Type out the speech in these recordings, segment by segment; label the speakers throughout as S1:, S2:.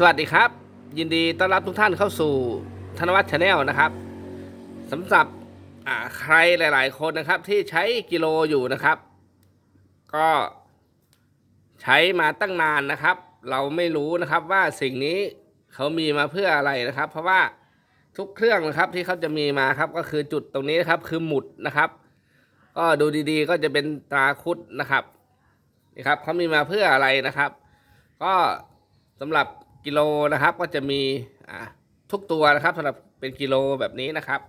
S1: สวัสดีครับ ยินดีต้อนรับทุกท่านเข้าสู่ธนวัฒน์ชาแนลนะครับสำหรับใครหลาย ๆ คนนะครับที่ใช้กิโลอยู่นะครับ ก็ใช้มาตั้งนานนะครับ เราไม่รู้นะครับว่าสิ่งนี้เขามีมาเพื่ออะไรนะครับ เพราะว่าทุกเครื่องนะครับที่เขาจะมีมาครับก็คือจุดตรงนี้นะครับคือหมุดนะครับ ก็ดูดีๆ ก็จะเป็นตราคุดนะครับนี่ครับเขามีมาเพื่ออะไรนะครับ ก็สำหรับ กิโลนะครับก็จะมีทุกตัวนะครับสำหรับเป็นกิโลแบบนี้นะครับ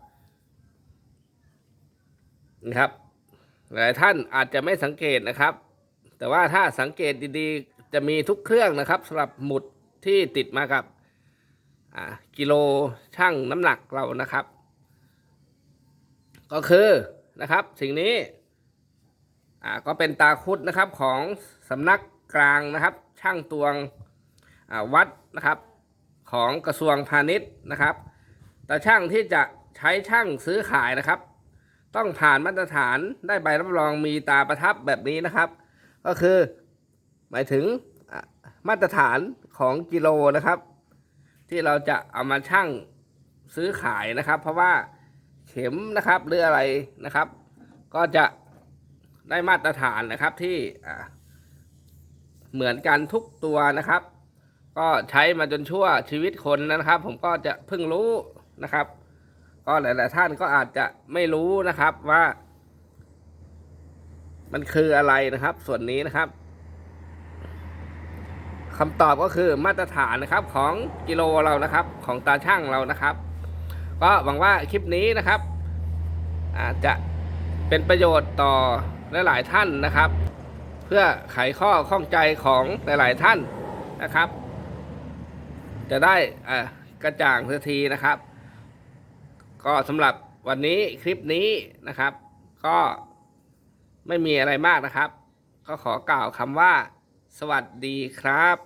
S1: นะครับหลายท่านอาจจะไม่สังเกตนะครับ แต่ว่าถ้าสังเกตดีๆ จะมีทุกเครื่องนะครับสำหรับหมุดที่ติดมากับกิโลช่างน้ำหนักเรานะครับ ก็คือนะครับสิ่งนี้ก็เป็นตาคุดนะครับของสำนักกลางนะครับ ช่างตวง วัดนะครับของกระทรวงพาณิชย์นะครับ แต่ช่างที่จะใช้ช่างซื้อขายนะครับ ต้องผ่านมาตรฐานได้ใบรับรองมีตาประทับแบบนี้นะครับ ก็คือหมายถึงมาตรฐานของกิโลนะครับ ที่เราจะเอามาช่างซื้อขายนะครับ เพราะว่าเข็มนะครับหรืออะไรนะครับ ก็จะได้มาตรฐานนะครับที่เหมือนกันทุกตัวนะครับ ก็ใช้มาจนชั่วชีวิตคนนะครับ ผมก็จะเพิ่งรู้นะครับ ก็หลาย ๆ ท่านก็อาจจะไม่รู้นะครับว่า มันคืออะไรนะครับ ส่วนนี้นะครับคำตอบก็คือมาตรฐานนะครับของกิโลเรานะครับ ของตาช่างเรานะครับ ก็หวังว่าคลิปนี้นะครับ อาจจะเป็นประโยชน์ต่อหลาย ๆ ท่านนะครับ เพื่อไขข้อข้องใจของหลาย ๆ ท่านนะครับ จะได้อ่ากระจ่างสักทีนะครับ ก็สำหรับวันนี้คลิปนี้นะครับ ก็ไม่มีอะไรมากนะครับ ก็ขอกล่าวคำว่า สวัสดีครับ